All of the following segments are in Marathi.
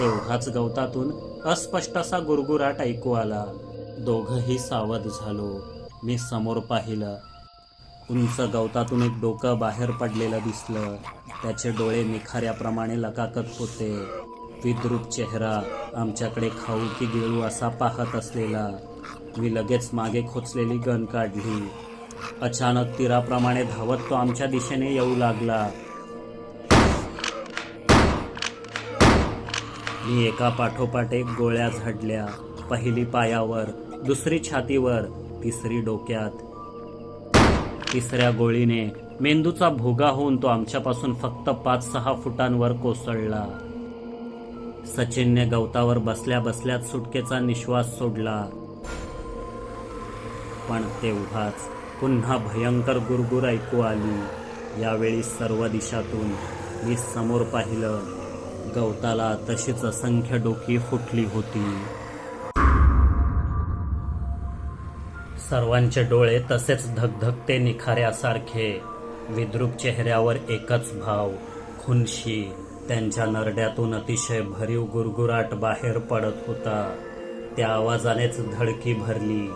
तेव्हाच गवतातून अस्पष्ट असा गुरगुराट ऐकू आला. दोघही सावध झालो. मी समोर पाहिलं. उंच गवतातून एक डोकं बाहेर पडलेलं दिसलं. त्याचे डोळे निखाऱ्याप्रमाणे लकाकत होते. विद्रूप चेहरा आमच्याकडे खाऊ की गिळू असा पाहत असलेला. मी लगेच मागे खोचलेली गन काढली. अचानक तीराप्रमाणे धावत तो आमच्या दिशेने येऊ लागला. मी एका पाठोपाठ एक गोळ्या झाडल्या पहिली पायावर दुसरी छातीवर तिसरी डोक्यात. तिसऱ्या गोळीने मेंदूचा भोगा होऊन तो आमच्यापासून फक्त पाच सहा फुटांवर कोसळला. सचिनने गवतावर बसल्या बसल्यात सुटकेचा निश्वास सोडला. पण तेव्हाच पुन्हा भयंकर गुरगुर ऐकू आली. यावेळी सर्व दिशातून मी समोर पाहिलं. गवताला तशीच असंख्य डोकी फुटली होती. सर्वांचे डोळे तसेच धगधगते निखाऱ्यासारखे विद्रूप चेहऱ्यावर एकच भाव खुनशी त्यांच्या नरड्यातून अतिशय भरीव गुरगुराट बाहेर पडत होता. त्या आवाजानेच धडकी भरली.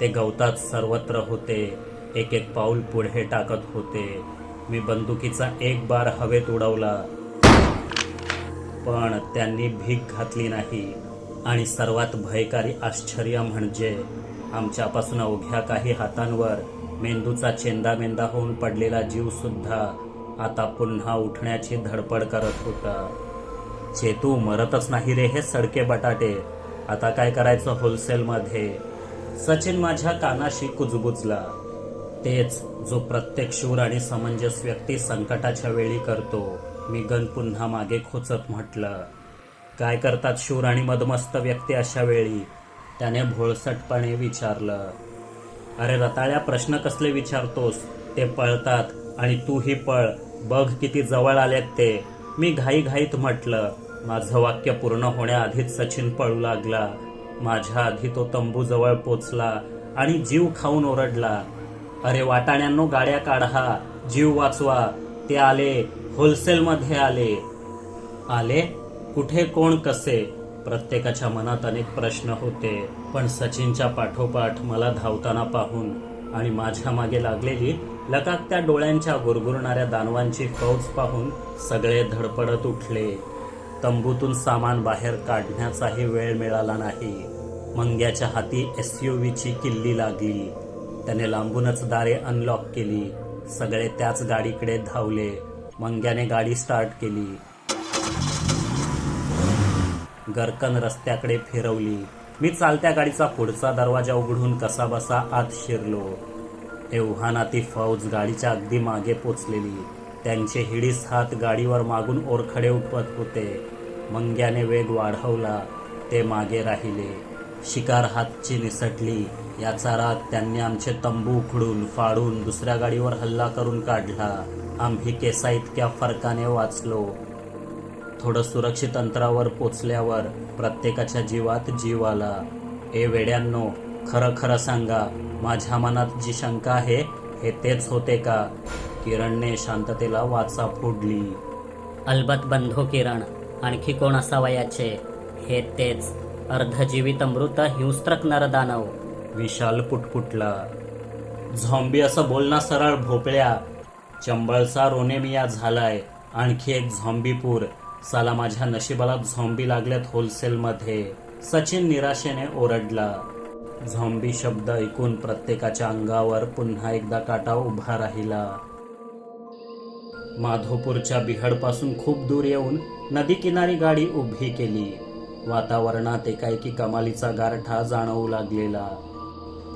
ते गवतात सर्वत्र होते एक एक पाऊल पुढे टाकत होते. मी बंदुकीचा एक बार हवेत उडवला. पण त्यांनी भीक घातली नाही. आणि सर्वात भयकारी आश्चर्य म्हणजे आमच्यापासून अवघ्या काही हातांवर मेंदूचा चेंदामेंदा होऊन पडलेला जीवसुद्धा आता पुन्हा उठण्याची धडपड करत होता. चेतू मरतच नाही रे हे सडके बटाटे. आता काय करायचं होलसेलमध्ये? सचिन माझ्या कानाशी कुजबुजला. तेच जो प्रत्येक शूर आणि समंजस व्यक्ती संकटाच्या वेळी करतो. मी गन पुन्हा मागे खोचत म्हटलं काय करतात शूर आणि मदमस्त व्यक्ती अशा वेळी? त्याने भोळसटपणे विचारलं अरे रताळ्या प्रश्न कसले विचारतोस? ते पळतात आणि तूही पळ बघ किती जवळ आलेत ते. मी घाईघाईत म्हटलं माझं वाक्य पूर्ण होण्याआधीच सचिन पळू लागला. माझ्या आधी तो तंबूजवळ पोचला आणि जीव खाऊन ओरडला अरे वाटाण्यांनो गाड्या काढा जीव वाचवा ते आले होलसेलमध्ये आले. आले? कुठे कोण कसे? प्रत्येकाच्या मनात अनेक प्रश्न होते. पण सचिनच्या पाठोपाठ मला धावताना पाहून आणि माझ्या मागे लागलेली लकाकत्या डोळ्यांच्या गुरगुरणाऱ्या दानवांची फौज पाहून सगळे धडपडत उठले. तंबूतून सामान बाहेर काढण्याचाही वेळ मिळाला नाही. मंग्याच्या हाती एस यू व्हीची किल्ली लागली. त्याने लांबूनच दारे अनलॉक केली. सगळे त्याच गाडीकडे धावले. मंग्याने गाडी स्टार्ट केली. गरकन रस्त्याकडे फिरवली. मी चालत्या गाडीचा पुढचा दरवाजा उघडून कसाबसा आत शिरलो. एव्हाना ती फौज गाडीच्या अगदी मागे पोचलेली. त्यांचे हिडीस हात गाडीवर मागून ओरखडे उठवत होते. मंग्याने वेग वाढवला. ते मागे राहिले. शिकार हातची निसटली. याचा राग त्यांनी आमचे तंबू उखडून फाडून दुसऱ्या गाडीवर हल्ला करून काढला. आम्ही केसा इतक्या फरकाने वाचलो. थोडं सुरक्षित अंतरावर पोचल्यावर प्रत्येकाच्या जीवात जीव आला. ए वेड्यांनो खरं खरं सांगा माझ्या मनात जी शंका आहे हे तेच होते का? किरणने शांततेला वाचा फोडली. अलबत बंधू किरण आणखी कोण असावा याचे हे तेच अर्धजीवित अमृत हिंस्त्रक नरदानव. विशाल पुटपुटला. झॉम्बी असं बोलणं सरळ भोपळ्या चंबळचा रोनेमिया झालाय आणखी एक झॉम्बीपूर. साला माझ्या नशिबाला झॉम्बी लागल्यात होलसेलमध्ये. सचिन निराशेने ओरडला. झॉम्बी शब्द ऐकून प्रत्येकाच्या अंगावर पुन्हा एकदा काटा उभा राहिला. माधोपूरच्या बिहडपासून खूप दूर येऊन नदी किनारी गाडी उभी केली. वातावरणात एकाएकी कमालीचा गारठा जाणवू लागलेला.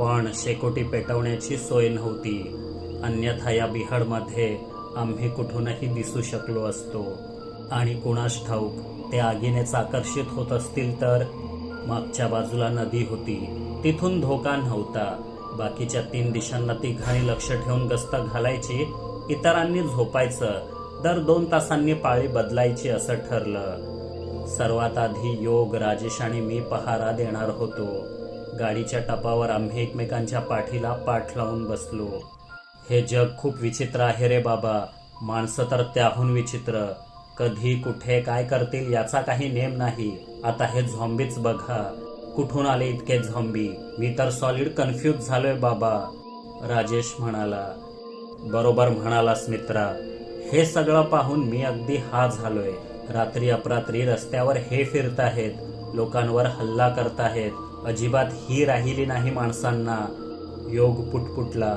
पण शेकोटी पेटवण्याची सोय नव्हती. अन्यथा या बिहाडमध्ये आम्ही कुठूनही दिसू शकलो असतो. आणि कुणास ठाऊक ते आगीनेच आकर्षित होत असतील तर? मागच्या बाजूला नदी होती. तिथून धोका नव्हता. बाकीच्या तीन दिशांना तिघांनी लक्ष ठेवून गस्त घालायची इतरांनी झोपायचं दर दोन तासांनी पाळी बदलायची असं ठरलं. सर्वात आधी योग राजेश आणि मी पहारा देणार होतो. गाडीच्या टपावर आम्ही एकमेकांच्या पाठीला पाठ लावून बसलो. हे जग खूप विचित्र आहे रे बाबा. माणसं तर त्याहून विचित्र. कधी कुठे काय करतील याचा काही नेम नाही. आता हे झॉम्बीच बघा. कुठून आले इतके झॉम्बी? मी तर सॉलिड कन्फ्यूज झालोय बाबा. राजेश म्हणाला. बरोबर म्हणालास मित्रा. हे सगळं पाहून मी अगदी हा झालोय. रात्री अपरात्री रस्त्यावर हे फिरताहेत. लोकांवर हल्ला करताहेत. अजिबात ही राहिली नाही माणसांना. योग पुटपुटला.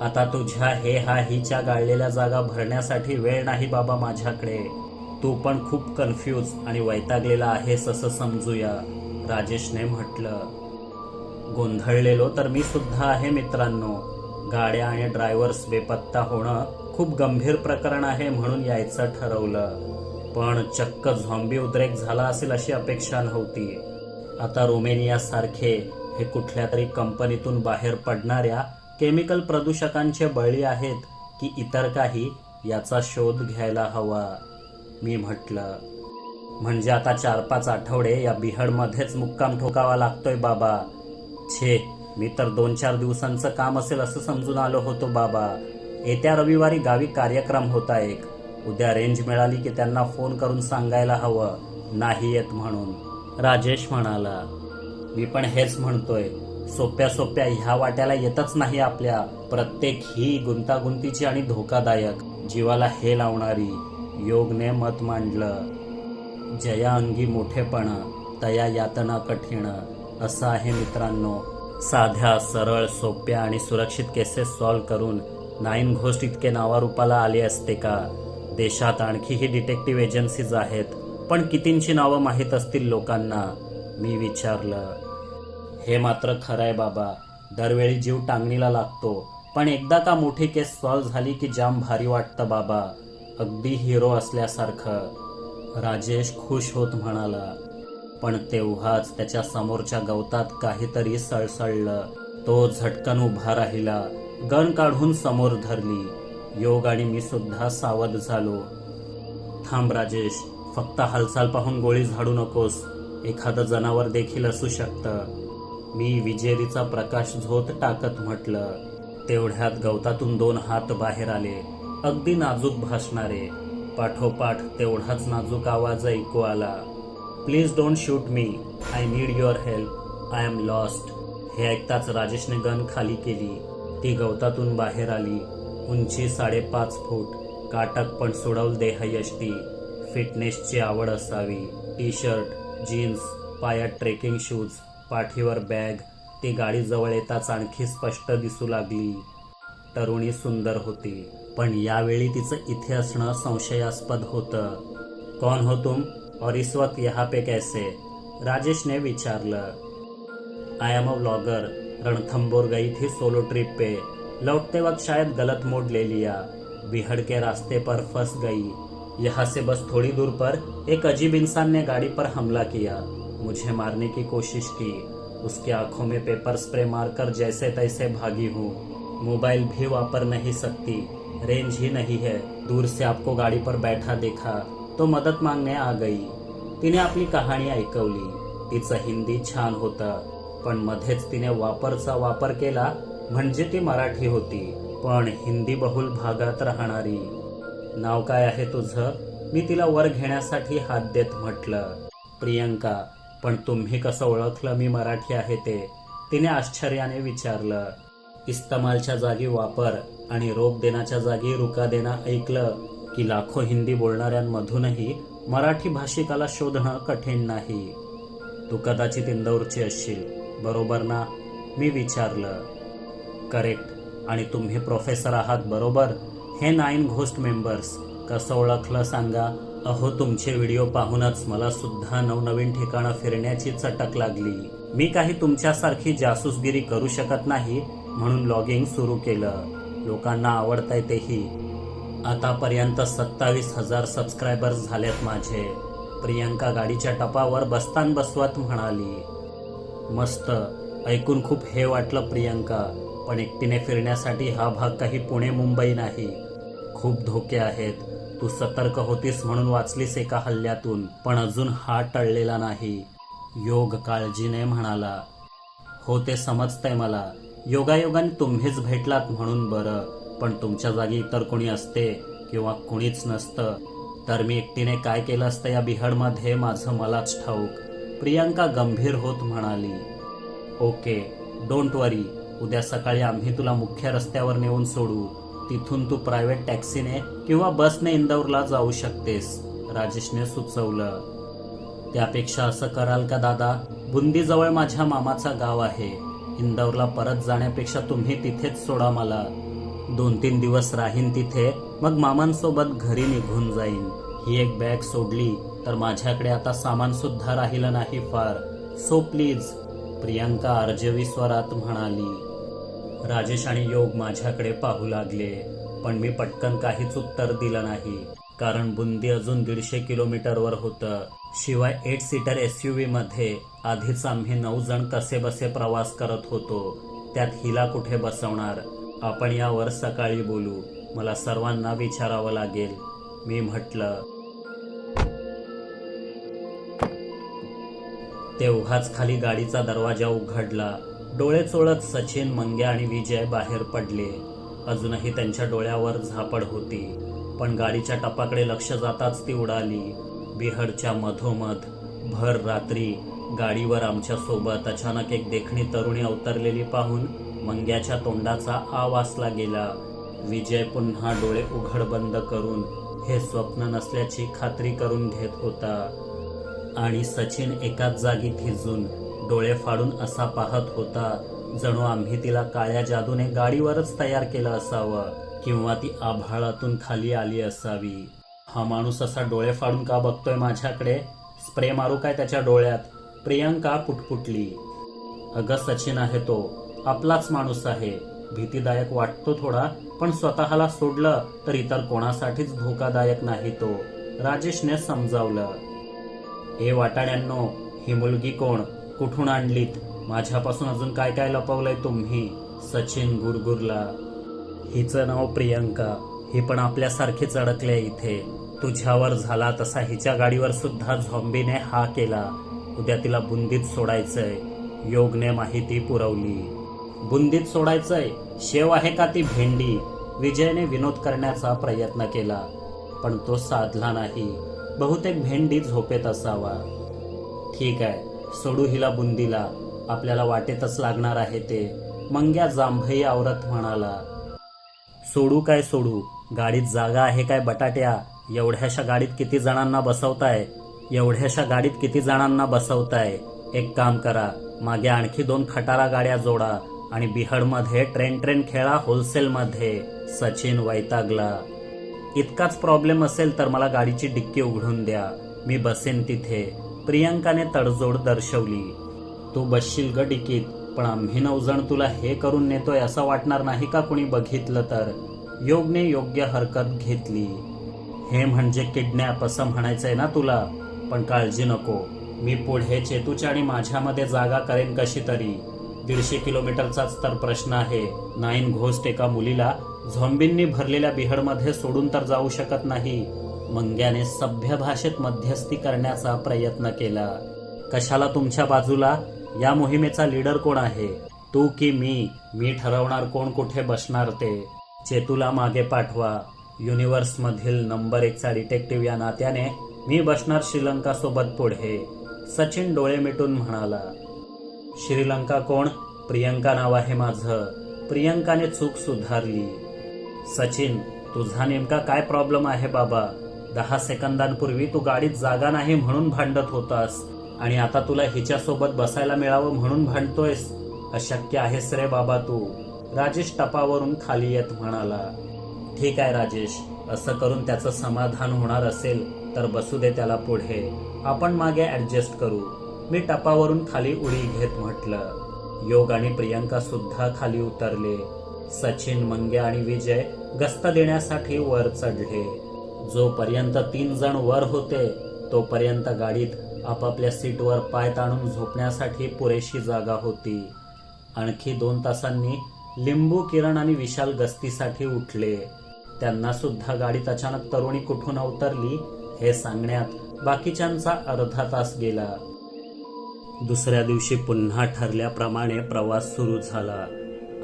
आता तुझ्या हे हा हिच्या गाळलेल्या जागा भरण्यासाठी वेळ नाही बाबा माझ्याकडे. तू पण खूप कन्फ्यूज आणि वैतागलेला आहेस असं समजूया राजेशने म्हटलं. गोंधळलेलो तर मी सुद्धा आहे मित्रांनो. गाड्या आणि ड्रायव्हर्स बेपत्ता होणं खूप गंभीर प्रकरण आहे म्हणून यायचं ठरवलं. पण चक्क झॉम्बी उद्रेक झाला असेल अशी अपेक्षा नव्हती. आता रोमेनिया सारखे हे कुठल्या तरी कंपनीतून बाहेर पडणाऱ्या केमिकल प्रदूषकांचे बळी आहेत की इतर काही याचा शोध घ्यायला हवा मी म्हटलं. म्हणजे आता चार पाच आठवडे या बिहडमध्येच मुक्काम ठोकावा लागतोय बाबा. छे मी तर दोन चार दिवसांचं काम असेल असं समजून आलो होतो बाबा. येत्या रविवारी गावी कार्यक्रम होता एक. उद्या रेंज मिळाली की त्यांना फोन करून सांगायला हवं. नाही येत म्हणून. राजेश म्हणाला मी पण हेच म्हणतोय. सोप्या सोप्या ह्या वाट्याला येतच नाही आपल्या. प्रत्येक ही गुंतागुंतीची आणि धोकादायक. जीवाला हे लावणारी योगने मत मांडलं. जया अंगी मोठेपणा तया यातना कठीण. असं आहे मित्रांनो. साध्या सरळ सोप्या आणि सुरक्षित केसेस सॉल्व्ह करून नाईन घोस्ट इतके नावारूपाला आले असते का? देशात आणखीही डिटेक्टिव्ह एजन्सीज आहेत. पण कितींची नावं माहीत असतील लोकांना? मी विचारलं. हे मात्र खरं आहे बाबा. दरवेळी जीव टांगणीला लागतो. पण एकदा का मोठी केस सॉल्व्ह झाली की जाम भारी वाटतं बाबा. अगदी हिरो असल्यासारखं. राजेश खुश होत म्हणाला. पण तेव्हाच त्याच्या समोरच्या गवतात काहीतरी सळसळलं. तो झटकन उभा राहिला. गण काढून समोर धरली. योग आणि मी सुद्धा सावध झालो. थांब राजेश. फक्त हालचाल पाहून गोळी झाडू नकोस. एखादं जनावर देखील असू शकतं. मी विजेरीचा प्रकाश झोत टाकत म्हटलं. तेवढ्यात गवतातून दोन हात बाहेर आले. अगदी नाजूक भासणारे. पाठोपाठ तेवढाच नाजूक आवाज ऐकू आला. Please don't shoot me. I need your help. I am lost. हे ऐकताच राजेशने गन खाली केली. ती गवतातून बाहेर आली. उंची साडेपाच फूट. काटक पण सोडवल देहयष्टी. फिटनेसची आवड असावी. टी शर्ट जीन्स पायात ट्रेकिंग शूज पाठीवर बॅग ती गाडीजवळ येताच आणखी स्पष्ट दिसू लागली. तरुणी सुंदर होती पण यावेळी तिचं इथे असणं संशयास्पद होतं. कौन हो तुम? और इस वक्त यहाँ पे कैसे? राजेशने विचारलं. I am a vlogger Ranthambore गई थी सोलो ट्रिप पे. लौटते वक्त शायद गलत मोड़ ले लिया. बिहड़ के रास्ते पर फंस गई. यहाँ से बस थोड़ी दूर पर एक अजीब इंसान ने गाड़ी पर हमला किया। मुझे मारने की कोशिश की। उसकी आँखों में पेपर स्प्रे मारकर जैसे तैसे भागी हूँ। मोबाइल भी वापर नहीं सकती। रेंज ही नहीं है। दूर से आपको गाड़ी पर बैठा देखा तो मदत मागणे आ गई। तिने आपली कहाणी ऐकवली। तिचं हिंदी छान होतं, पण मध्येच तिने वापरचा वापर केला म्हणजे ती मराठी होती, पण हिंदी बहुल भागात राहणारी। नाव काय आहे तुझं? मी तिला वर घेण्यासाठी हात देत म्हटलं. प्रियंका पण तुम्ही कसं ओळखलं मी मराठी आहे ते? तिने आश्चर्याने विचारलं. इस्तमालच्या जागी वापर आणि रोप देण्याच्या जागी रुका देणं ऐकलं की लाखो हिंदी बोलणाऱ्यांमधूनही मराठी भाषिकाला शोधणं कठीण नाही. तू कदाचित इंदौरची असशील बरोबर ना? मी विचारलं. करेक्ट. आणि तुम्ही प्रोफेसर आहात बरोबर? हे नाईन घोस्ट मेंबर्स कसं ओळखलं सांगा? अहो तुमचे व्हिडिओ पाहूनच मला सुद्धा नवनवीन ठिकाणं फिरण्याची चटक लागली. मी काही तुमच्यासारखी जासूसगिरी करू शकत नाही म्हणून लॉगिंग सुरू केलं. लोकांना आवडतंय तेही. आतापर्यंत सत्तावीस हजार सबस्क्रायबर्स झालेत माझे. प्रियंका गाडीच्या टपावर बसतान बसवत म्हणाली. मस्त. ऐकून खूप हे वाटलं प्रियंका. पण एकटीने फिरण्यासाठी हा भाग काही पुणे मुंबई नाही. खूप धोके आहेत. तू सतर्क होतीस म्हणून वाचलीस एका हल्ल्यातून पण अजून हा टळलेला नाही. योग काळजीने म्हणाला हो ते समजतंय मला. योगायोगाने तुम्हीच भेटलात म्हणून बरं पण तुमच्या जागी इतर कोणी असते किंवा कुणीच नसतं. तर मी एकटीने काय केलं असतं या बिहडमध्ये? माझं मलाच ठाऊक. प्रियांका गंभीर होत म्हणाली ओके डोंट वरी. उद्या सकाळी आम्ही तुला मुख्य रस्त्यावर नेऊन सोडू. तिथून तू प्रायव्हेट टॅक्सीने किंवा बसने इंदौरला जाऊ शकतेस राजेशने सुचवलं. त्यापेक्षा असं कराल का दादा? बुंदीजवळ माझ्या मामाचा गाव आहे. इंदौरला परत जाण्यापेक्षा तुम्ही तिथेच सोडा मला. दोन तीन दिवस राहीन तिथे मग मामांसोबत घरी निघून जाईन. ही एक बॅग सोडली तर माझ्याकडे आता सामान सुद्धा राहिलं नाही फार. सो प्लीज प्रियांका अर्जवी स्वरात म्हणाली. राजेश आणि योग माझ्याकडे पाहू लागले पण मी पटकन काहीच उत्तर दिलं नाही कारण बुंदी अजून दीडशे किलोमीटरवर होतं. शिवाय एट सीटर एसमध्ये आधीच आम्ही नऊ जण कसे बसे प्रवास करत होतो त्यात हिला कुठे बसवणार? आपण यावर सकाळी बोलू मला सर्वांना विचारावं लागेल मी म्हटलं. तेव्हाच खाली गाडीचा दरवाजा उघडला. डोळे चोळत सचिन मंग्या आणि विजय बाहेर पडले. अजूनही त्यांच्या डोळ्यावर झापड होती पण गाडीच्या टपाकडे लक्ष जाताच ती उडाली. बिहडच्या मधोमध भर रात्री गाडीवर आमच्यासोबत अचानक एक देखणी तरुणी अवतरलेली पाहून मंग्याच्या तोंडाचा आवासला गेला. विजय पुन्हा डोळे उघड बंद करून हे स्वप्न नसल्याची खात्री करून घेत होता. आणि सचिन एकाच जागी थिजून डोळे फाडून असा पाहत होता जणू आम्ही तिला काळ्या जादूने गाडीवरच तयार केलं असावं किंवा ती आभाळातून खाली आली असावी. हा माणूस असा डोळे फाडून का बघतोय माझ्याकडे? स्प्रे मारू काय त्याच्या डोळ्यात? प्रियांका पुटपुटली. अगं सचिन आहे तो. आपलाच माणूस आहे. भीतीदायक वाटतो थोडा पण स्वतःला सोडलं तर इतर कोणासाठीच धोकादायक नाही तो. राजेशने समजावलं. हे वाटाड्यांनो ही मुलगी कोण? कुठून आणलीत? माझ्यापासून अजून काय काय लपवलंय तुम्ही? सचिन गुरगुरला. हिचं नाव प्रियंका. ही पण आपल्यासारखीच अडकले इथे. तुझ्यावर झाला तसा हिच्या गाडीवर सुद्धा झॉम्बीने हा केला. उद्या तिला बुंदीत सोडायचंय. योगने माहिती पुरवली. बुंदीत सोडायचंय? शेव आहे का ती भेंडी? विजयने विनोद करण्याचा प्रयत्न केला. पण तो साधला नाही. बहुतेक भेंडी झोपेत असावा. ठीक आहे. सोडू हिला बुंदीला. आपल्याला वाटेतच लागणार आहे ते. मंग्या जांभई आवरत म्हणाला. सोडू काय सोडू? गाडीत जागा आहे काय बटाट्या? एवढ्याशा गाडीत किती जणांना बसवताय? एवढ्याशा गाडीत किती जणांना बसवताय? एक काम करा. मागे आणखी दोन खटारा गाड्या जोडा आणि बिहडमध्ये ट्रेन ट्रेन खेळा होलसेलमध्ये. सचिन वैतागला. इतकाच प्रॉब्लेम असेल तर मला गाडीची डिक्की उघडून द्या. मी बसेन तिथे. प्रियंकाने तडजोड दर्शवली. तू बसशील ग डिकीत पण आम्ही नऊजण तुला हे करून नेतोय असं वाटणार नाही का कुणी बघितलं तर? योगने योग्य हरकत घेतली. हे म्हणजे किडनॅप असं म्हणायचंय ना तुला? पण काळजी नको. मी पुढे चेतूच्या आणि माझ्यामध्ये जागा करेन कशी तरी. दीडशे किलोमीटरचाच तर प्रश्न आहे. नाईन घोस्ट एका मुलीला झॉम्बींनी भरलेल्या बिहडमध्ये सोडून तर जाऊ शकत नाही. मंग्याने सभ्य भाषेत मध्यस्थी करण्याचा प्रयत्न केला. कशाला तुमच्या बाजूला? या मोहिमेचा लीडर कोण आहे? तू की मी? मी ठरवणार कोण कुठे बसणार ते? चेतूला मागे पाठवा. युनिव्हर्स मधील नंबर एकचा डिटेक्टिव्ह या नात्याने मी बसणार श्रीलंका सोबत पुढे सचिन डोळे मिटून म्हणाला. श्रीलंका कोण? प्रियंका नाव आहे माझं. प्रियंकाने चूक सुधारली. सचिन तुझा नेमका काय प्रॉब्लेम आहे बाबा? दहा सेकंदांपूर्वी तू गाडीत जागा नाही म्हणून भांडत होतास. आणि आता तुला हिच्यासोबत बसायला मिळावं म्हणून भांडतोयस. अशक्य आहेस रे बाबा तू. राजेश टपावरून खाली येत म्हणाला. ठीक आहे राजेश असं करून त्याचं समाधान होणार असेल तर बसू दे त्याला पुढे. आपण मागे ऍडजस्ट करू. मी टपावरून खाली उडी घेत म्हटलं. योग आणि प्रियंका सुद्धा खाली उतरले. सचिन मंग्या आणि विजय गस्त देण्यासाठी वर चढले. जोपर्यंत तीन जण वर होते तोपर्यंत गाडीत आपापल्या सीटवर पाय ताणून झोपण्यासाठी पुरेशी जागा होती. आणखी दोन तासांनी लिंबू किरण आणि विशाल गस्तीसाठी उठले. त्यांना सुद्धा गाडीत अचानक तरुणी कुठून अवतरली हे सांगण्यात बाकीच्यांचा अर्धा तास गेला. दुसऱ्या दिवशी पुन्हा ठरल्याप्रमाणे प्रवास सुरू झाला.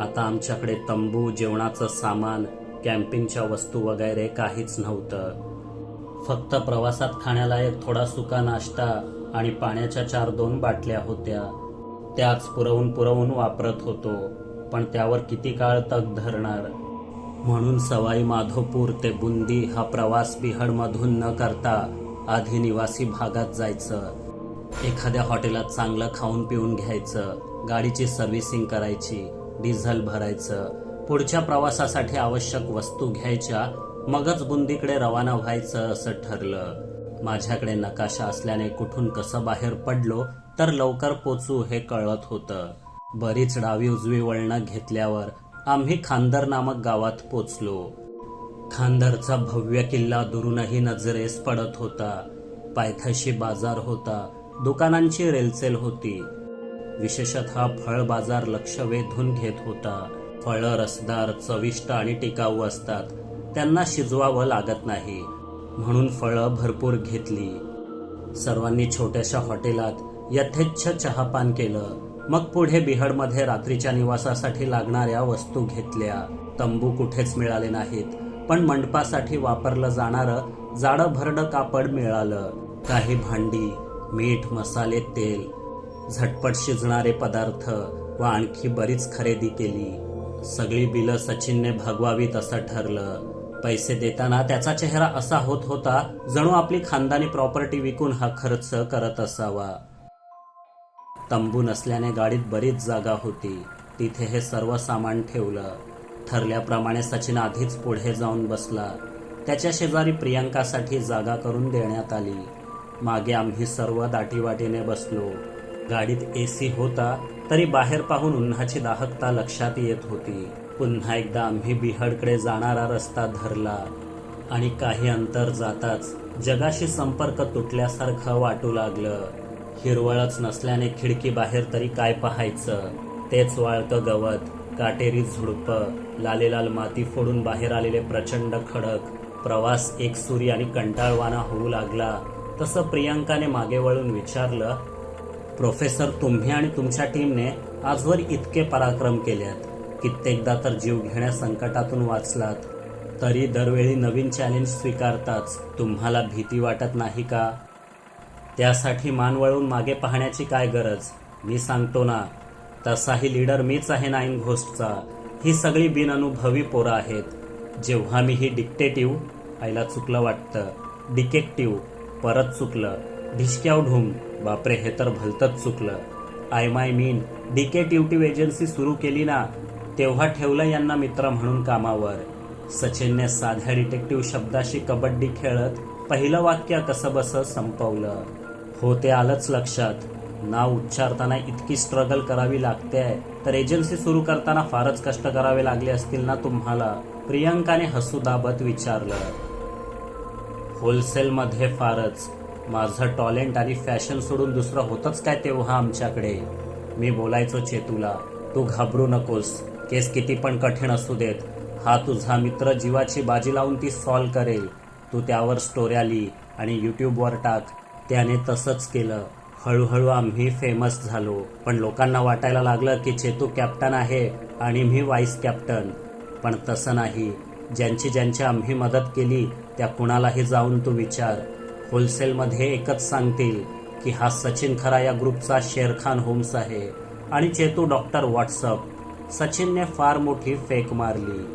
आता आमच्याकडे तंबू जेवणाचं सामान कॅम्पिंगच्या वस्तू वगैरे काहीच नव्हतं. फक्त प्रवासात खाण्यालायक थोडा सुका नाश्ता आणि पाण्याच्या चार दोन बाटल्या होत्या. त्याच पुरवून पुरवून वापरत होतो पण त्यावर किती काळ तग धरणार? म्हणून सवाई माधोपूर ते बुंदी हा प्रवास बिहडमधून न करता आधी निवासी भागात जायचं. एखाद्या हॉटेलात चांगलं खाऊन पिऊन घ्यायचं गाडीची सर्व्हिसिंग करायची डिझेल भरायचं पुढच्या प्रवासासाठी आवश्यक वस्तू घ्यायच्या मगच बुंदीकडे रवाना व्हायचं असं ठरलं. माझ्याकडे नकाशा असल्याने कुठून कसं बाहेर पडलो तर लवकर पोचू हे कळत होतं. बरीच डावी उजवी वळणं घेतल्यावर आम्ही खांदर नामक गावात पोचलो. खांदरचा भव्य किल्ला दुरूनही नजरेस पडत होता. पायथ्याशी बाजार होता दुकानांची रेलचेल होती. विशेषतः फळ बाजार लक्ष वेधून घेत होता. फळं रसदार चविष्ट आणि टिकाऊ असतात. त्यांना शिजवावं लागत नाही. म्हणून फळं भरपूर घेतली. सर्वांनी छोट्याशा हॉटेलात यथेच्छ चहापान केलं. मग पुढे बिहडमध्ये रात्रीच्या निवासासाठी लागणाऱ्या वस्तू घेतल्या. तंबू कुठेच मिळाले नाहीत पण मंडपासाठी वापरलं जाणारं जाडं भरडं कापड मिळालं. काही भांडी मीठ मसाले तेल. झटपट शिजणारे पदार्थ व आणखी बरीच खरेदी केली. सगळी बिलं सचिनने भागवावीत असं ठरलं. पैसे देताना त्याचा चेहरा असा होत होता जणू आपली खानदानी प्रॉपर्टी विकून हा खर्च करत असावा. तंबू नसल्याने गाडीत बरीच जागा होती. तिथे हे सर्व सामान ठेवलं. ठरल्याप्रमाणे सचिन आधीच पुढे जाऊन बसला. त्याच्या शेजारी प्रियांकासाठी जागा करून देण्यात आली. मागे आम्ही सर्व दाटीवाटीने बसलो. गाडीत ए सी होता. तरी बाहेर पाहून उन्हाची दाहकता लक्षात येत होती. पुन्हा एकदा आम्ही बिहडकडे जाणारा रस्ता धरला आणि काही अंतर जाताच जगाशी संपर्क तुटल्यासारखं वाटू लागलं. हिरवळच नसल्याने खिडकी बाहेर तरी काय पाहायचं? तेच वाळकं गवत काटेरी झुडपं लालेलाल माती फोडून बाहेर आलेले प्रचंड खडक प्रवास एकसुरी आणि कंटाळवाना होऊ लागला. तसं प्रियांकाने मागे वळून विचारलं प्रोफेसर तुम्ही आणि तुमच्या टीमने आजवर इतके पराक्रम केल्यात कित्येकदा तर जीव घेण्या संकटातून वाचलात. तरी दरवेळी नवीन चॅलेंज स्वीकारताच तुम्हाला भीती वाटत नाही का? त्यासाठी मान वळून मागे पाहण्याची काय गरज? मी सांगतो ना तसाही लीडर मीच आहे नाईन घोस्टचा. ही सगळी बिनअनुभवी पोरं आहेत. जेव्हा मी ही डिक्टेटिव्ह आईला चुकलं वाटतं. डिकेक्टिव्ह परत चुकलं. ढिशक्याव ढुम. बापरे हे तर भलतंच चुकलं. आय माय मीन डिकेटिव्हिटिव्ह एजन्सी सुरू केली ना तेव्हा ठेवलं यांना मित्र म्हणून कामावर. सचिनने साध्या डिटेक्टिव्ह शब्दाशी कबड्डी खेळत पहिलं वाक्य कसं बसं संपवलं. हो ते आलंच लक्षात. नाव उच्चारताना इतकी स्ट्रगल करावी लागते तर एजन्सी सुरू करताना फारच कष्ट करावे लागले असतील ना तुम्हाला? प्रियंकाने हसू दाबत विचारलं. होलसेलमध्ये फारच. माझं टॉलेंट आणि फॅशन सोडून दुसरं होतंच काय तेव्हा आमच्याकडे? मी बोलायचो चेतूला तू घाबरू नकोस केस किती पण कठीण असू देत. हा तुझा मित्र जीवाची बाजी लावून ती सॉल्व करेल. तू त्यावर स्टोऱ्या लिही आणि यूट्यूबवर टाक. त्याने तसंच केलं. हळूहळू आम्ही फेमस झालो. पण लोकांना वाटायला लागलं की चेतू कॅप्टन आहे आणि मी व्हाईस कॅप्टन पण तसं नाही. ज्यांची ज्यांची आम्ही मदत केली त्या कुणालाही जाऊन तू विचार. होलसेलमध्ये एकच सांगतील की हा सचिन खरा या ग्रुपचा शेरखान होम्स आहे. आणि चेतू डॉक्टर व्हॉट्सअप. सचिनने फार मोठी फेक मारली.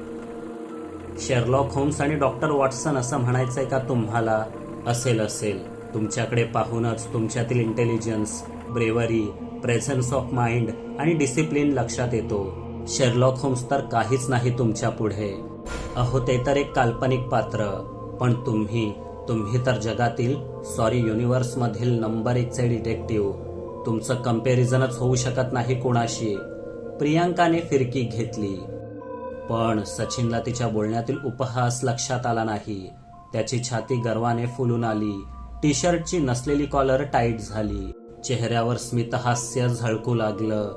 शेरलॉक होम्स आणि डॉक्टर वॉटसन असं म्हणायचंय का तुम्हाला? असेल असेल. तुमच्याकडे पाहूनच तुमच्यातील intelligence bravery presence of mind आणि डिसिप्लिन लक्षात येतो. शेरलॉक होम्स तर काहीच नाही तुमच्यापुढे. अहो ते तर एक काल्पनिक पात्र. पण तुम्ही तुम्ही तर जगातील सॉरी युनिव्हर्समधील नंबर एकचे डिटेक्टिव्ह तुमचं कम्पॅरिझनच होऊ शकत नाही कोणाशी. प्रियांकाने फिरकी घेतली. पण सचिनला तिच्या बोलण्यातील उपहास लक्षात आला नाही. त्याची छाती गर्वाने फुलून आली. टी शर्टची नसलेली कॉलर टाईट झाली. चेहऱ्यावर स्मितहास्य झळकू लागलं.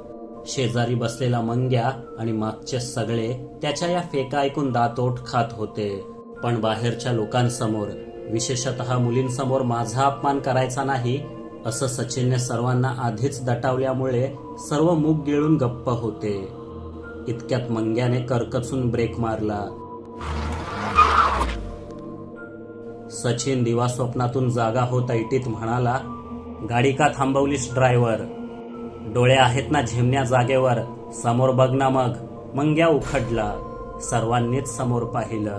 शेजारी बसलेला मंग्या आणि मागचे सगळे त्याच्या या फेका ऐकून दातोट खात होते. पण बाहेरच्या लोकांसमोर विशेषतः मुलींसमोर माझा अपमान करायचा नाही असं सचिनने सर्वांना आधीच दटावल्यामुळे सर्व मूग गिळून गप्प होते. इतक्यात मंग्याने करकचून ब्रेक मारला. सचिन दिवा स्वप्नातून जागा होत ऐटीत म्हणाला गाडी का थांबवलीस ड्रायव्हर? डोळे आहेत ना झिमण्या जागेवर समोर बघ ना मग. मंग्या उखडला. सर्वांनीच समोर पाहिलं.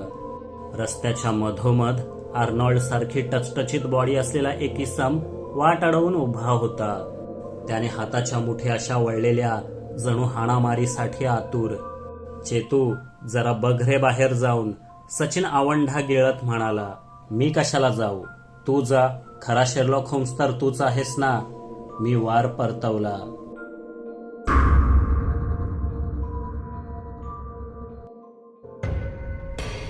रस्त्याच्या मधोमध आर्नॉल्ड सारखी टचटचीत बॉडी असलेला एक इसम वाट अडवून उभा होता. त्याने हाताच्या मुठे अशा वळलेल्या जणू हाणामारीसाठी आतुर. चेतू जरा बघ रे बाहेर जाऊन सचिन आवंढा गिळत म्हणाला मी कशाला जाऊ? तू जा. खरा शेरलॉक होम्स तर तूच आहेस ना? मी वार परतवला.